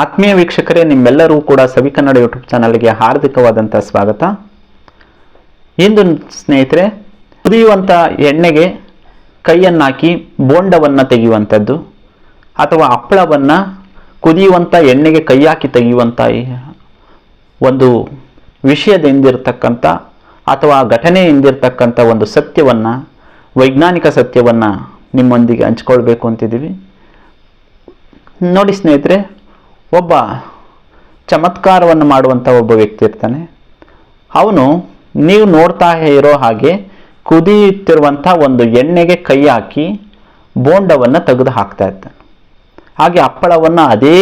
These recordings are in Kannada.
ಆತ್ಮೀಯ ವೀಕ್ಷಕರೇ, ನಿಮ್ಮೆಲ್ಲರೂ ಕೂಡ ಸವಿ ಕನ್ನಡ ಯೂಟ್ಯೂಬ್ ಚಾನಲ್ಗೆ ಹಾರ್ದಿಕವಾದಂಥ ಸ್ವಾಗತ. ಇಂದು ಸ್ನೇಹಿತರೆ ಕುದಿಯುವಂಥ ಎಣ್ಣೆಗೆ ಕೈಯನ್ನಾಕಿ ಬೋಂಡವನ್ನು ತೆಗೆಯುವಂಥದ್ದು ಅಥವಾ ಹಪ್ಪಳವನ್ನು ಕುದಿಯುವಂಥ ಎಣ್ಣೆಗೆ ಕೈ ಹಾಕಿ ತೆಗೆಯುವಂಥ ಒಂದು ವಿಷಯದಿಂದಿರತಕ್ಕಂಥ ಅಥವಾ ಘಟನೆಯಿಂದಿರ್ತಕ್ಕಂಥ ಒಂದು ಸತ್ಯವನ್ನು, ವೈಜ್ಞಾನಿಕ ಸತ್ಯವನ್ನು ನಿಮ್ಮೊಂದಿಗೆ ಹಂಚ್ಕೊಳ್ಬೇಕು ಅಂತಿದ್ದೀವಿ. ನೋಡಿ ಸ್ನೇಹಿತರೆ ಒಬ್ಬ ಚಮತ್ಕಾರವನ್ನು ಮಾಡುವಂಥ ಒಬ್ಬ ವ್ಯಕ್ತಿ ಇರ್ತಾನೆ. ಅವನು ನೀವು ನೋಡ್ತಾ ಇರೋ ಹಾಗೆ ಕುದಿಯುತ್ತಿರುವಂಥ ಒಂದು ಎಣ್ಣೆಗೆ ಕೈ ಹಾಕಿ ಬೋಂಡವನ್ನು ತೆಗೆದು ಹಾಕ್ತಾ ಇರ್ತಾನೆ. ಹಾಗೆ ಹಪ್ಪಳವನ್ನು ಅದೇ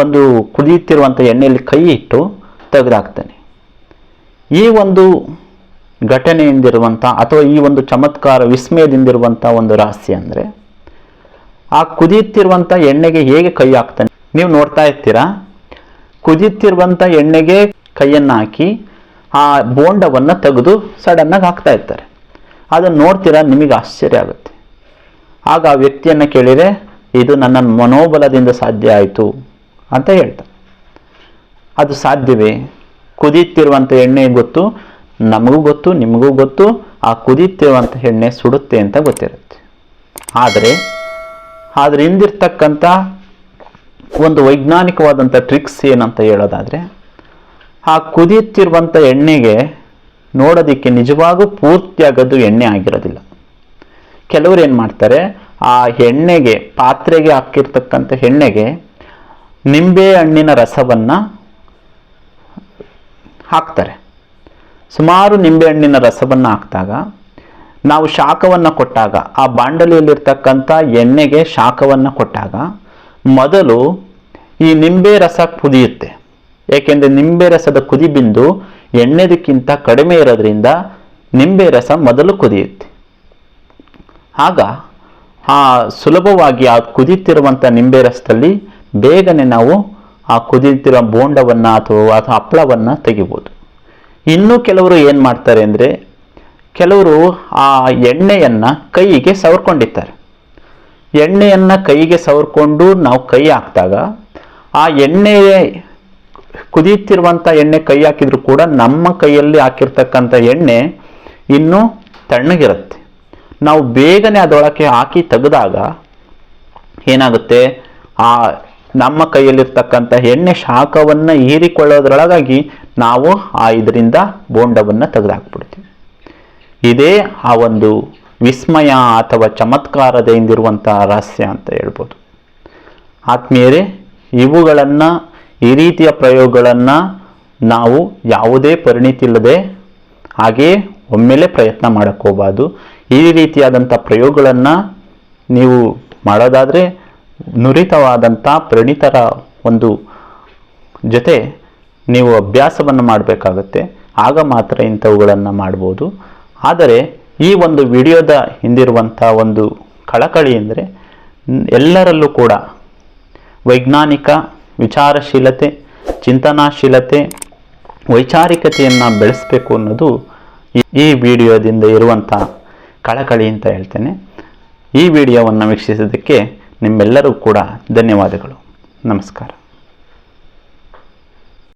ಒಂದು ಕುದಿಯುತ್ತಿರುವಂಥ ಎಣ್ಣೆಯಲ್ಲಿ ಕೈ ಇಟ್ಟು ತೆಗೆದುಹಾಕ್ತಾನೆ ಈ ಒಂದು ಘಟನೆಯಿಂದಿರುವಂಥ ಅಥವಾ ಈ ಒಂದು ಚಮತ್ಕಾರ ವಿಸ್ಮಯದಿಂದಿರುವಂಥ ಒಂದು ರಹಸ್ಯ ಅಂದರೆ ಆ ಕುದಿಯುತ್ತಿರುವಂಥ ಎಣ್ಣೆಗೆ ಹೇಗೆ ಕೈ ಹಾಕ್ತಾನೆ? ನೀವು ನೋಡ್ತಾ ಇರ್ತೀರಾ? ಕುದಿಯುತ್ತಿರುವಂಥ ಎಣ್ಣೆಗೆ ಕೈಯನ್ನು ಹಾಕಿ ಆ ಬೋಂಡವನ್ನು ತೆಗೆದು ಸಡನ್ನಾಗಿ ಹಾಕ್ತಾ ಇರ್ತಾರೆ. ಅದನ್ನು ನೋಡ್ತೀರಾ? ನಿಮಗೆ ಆಶ್ಚರ್ಯ ಆಗುತ್ತೆ. ಆಗ ಆ ವ್ಯಕ್ತಿಯನ್ನ ಕೇಳಿದರೆ, ಇದು ನನ್ನ ಮನೋಬಲದಿಂದ ಸಾಧ್ಯ ಆಯಿತು ಅಂತ ಹೇಳ್ತಾರೆ. ಅದು ಸಾಧ್ಯವೇ? ಕುದಿಯುತ್ತಿರುವಂಥ ಎಣ್ಣೆ ಗೊತ್ತು? ನಮಗೂ ಗೊತ್ತು, ನಿಮಗೂ ಗೊತ್ತು. ಆ ಕುದಿಯುತ್ತಿರುವಂಥ ಎಣ್ಣೆ ಸುಡುತ್ತೆ ಅಂತ ಗೊತ್ತಿರುತ್ತೆ. ಆದರೆ ಅದ್ರ ಹಿಂದಿರ್ತಕ್ಕಂಥ ಒಂದು ವೈಜ್ಞಾನಿಕವಾದಂಥ ಟ್ರಿಕ್ಸ್ ಏನಂತ ಹೇಳೋದಾದರೆ, ಆ ಕುದಿಯುತ್ತಿರುವಂಥ ಎಣ್ಣೆಗೆ ನೋಡೋದಕ್ಕೆ ನಿಜವಾಗೂ ಪೂರ್ತಿಯಾಗೋದು ಎಣ್ಣೆ ಆಗಿರೋದಿಲ್ಲ. ಕೆಲವರು ಏನು ಮಾಡ್ತಾರೆ, ಆ ಎಣ್ಣೆಗೆ, ಪಾತ್ರೆಗೆ ಹಾಕಿರ್ತಕ್ಕಂಥ ಎಣ್ಣೆಗೆ ನಿಂಬೆ ಹಣ್ಣಿನ ರಸವನ್ನು ಹಾಕ್ತಾರೆ. ಸುಮಾರು ನಿಂಬೆಹಣ್ಣಿನ ರಸವನ್ನು ಹಾಕಿದಾಗ, ನಾವು ಶಾಖವನ್ನು ಕೊಟ್ಟಾಗ, ಆ ಬಾಂಡಲಿಯಲ್ಲಿರ್ತಕ್ಕಂಥ ಎಣ್ಣೆಗೆ ಶಾಖವನ್ನು ಕೊಟ್ಟಾಗ ಮೊದಲು ಈ ನಿಂಬೆ ರಸ ಕುದಿಯುತ್ತೆ. ಏಕೆಂದರೆ ನಿಂಬೆ ರಸದ ಕುದಿಬಿಂದು ಎಣ್ಣೆದಕ್ಕಿಂತ ಕಡಿಮೆ ಇರೋದ್ರಿಂದ ನಿಂಬೆ ರಸ ಮೊದಲು ಕುದಿಯುತ್ತೆ. ಆಗ ಆ ಸುಲಭವಾಗಿ ಆ ಕುದಿಯುತ್ತಿರುವಂಥ ನಿಂಬೆ ರಸದಲ್ಲಿ ಬೇಗನೆ ನಾವು ಆ ಕುದಿಯುತ್ತಿರುವ ಬೋಂಡವನ್ನು ಅಥವಾ ಅಥವಾ ಹಪ್ಪಳವನ್ನು ತೆಗಿಬೋದು. ಇನ್ನೂ ಕೆಲವರು ಏನು ಮಾಡ್ತಾರೆ ಅಂದರೆ ಕೆಲವರು ಆ ಎಣ್ಣೆಯನ್ನು ಕೈಗೆ ಸವರ್ಕೊಂಡಿರ್ತಾರೆ. ಎಣ್ಣೆಯನ್ನು ಕೈಗೆ ಸವರ್ಕೊಂಡು ನಾವು ಕೈ ಹಾಕಿದಾಗ, ಆ ಎಣ್ಣೆ ಕುದಿಯುತ್ತಿರುವಂಥ ಎಣ್ಣೆ ಕೈ ಹಾಕಿದ್ರು ಕೂಡ ನಮ್ಮ ಕೈಯಲ್ಲಿ ಹಾಕಿರ್ತಕ್ಕಂಥ ಎಣ್ಣೆ ಇನ್ನೂ ತಣ್ಣಗಿರುತ್ತೆ. ನಾವು ಬೇಗನೆ ಅದೊಳಕ್ಕೆ ಹಾಕಿ ತೆಗೆದಾಗ ಏನಾಗುತ್ತೆ? ಆ ನಮ್ಮ ಕೈಯಲ್ಲಿರ್ತಕ್ಕಂಥ ಎಣ್ಣೆ ಶಾಖವನ್ನು ಹೀರಿಕೊಳ್ಳೋದ್ರೊಳಗಾಗಿ ನಾವು ಆ ಇದರಿಂದ ಬೋಂಡವನ್ನು ತೆಗೆದುಹಾಕ್ಬಿಡ್ತೀವಿ ಇದೇ ಆ ಒಂದು ವಿಸ್ಮಯ ಅಥವಾ ಚಮತ್ಕಾರದಿಂದಿರುವಂಥ ರಹಸ್ಯ ಅಂತ ಹೇಳ್ಬೋದು. ಆತ್ಮೀಯರೇ, ಇವುಗಳನ್ನು, ಈ ರೀತಿಯ ಪ್ರಯೋಗಗಳನ್ನು ನಾವು ಯಾವುದೇ ಪರಿಣಿತಿ ಇಲ್ಲದೆ ಹಾಗೆಯೇ ಒಮ್ಮೆಲೆ ಪ್ರಯತ್ನ ಮಾಡಕ್ಕೆ ಹೋಗಬಾರ್ದು. ಈ ರೀತಿಯಾದಂಥ ಪ್ರಯೋಗಗಳನ್ನು ನೀವು ಮಾಡೋದಾದರೆ ನುರಿತವಾದಂಥ ಪರಿಣಿತರ ಒಂದು ಜೊತೆ ನೀವು ಅಭ್ಯಾಸವನ್ನು ಮಾಡಬೇಕಾಗತ್ತೆ. ಆಗ ಮಾತ್ರ ಇಂಥವುಗಳನ್ನು ಮಾಡ್ಬೋದು. ಆದರೆ ಈ ಒಂದು ವಿಡಿಯೋದ ಹಿಂದಿರುವಂಥ ಒಂದು ಕಳಕಳಿ ಅಂದರೆ ಎಲ್ಲರಲ್ಲೂ ಕೂಡ ವೈಜ್ಞಾನಿಕ ವಿಚಾರಶೀಲತೆ, ಚಿಂತನಾಶೀಲತೆ, ವೈಚಾರಿಕತೆಯನ್ನು ಬೆಳೆಸಬೇಕು ಅನ್ನೋದು ಈ- ವಿಡಿಯೋದಿಂದ ಇರುವಂಥ ಕಳಕಳಿ ಅಂತ ಹೇಳ್ತೇನೆ. ಈ ವಿಡಿಯೋವನ್ನು ವೀಕ್ಷಿಸಿದ್ದಕ್ಕೆ ನಿಮ್ಮೆಲ್ಲರೂ ಕೂಡ ಧನ್ಯವಾದಗಳು. ನಮಸ್ಕಾರ.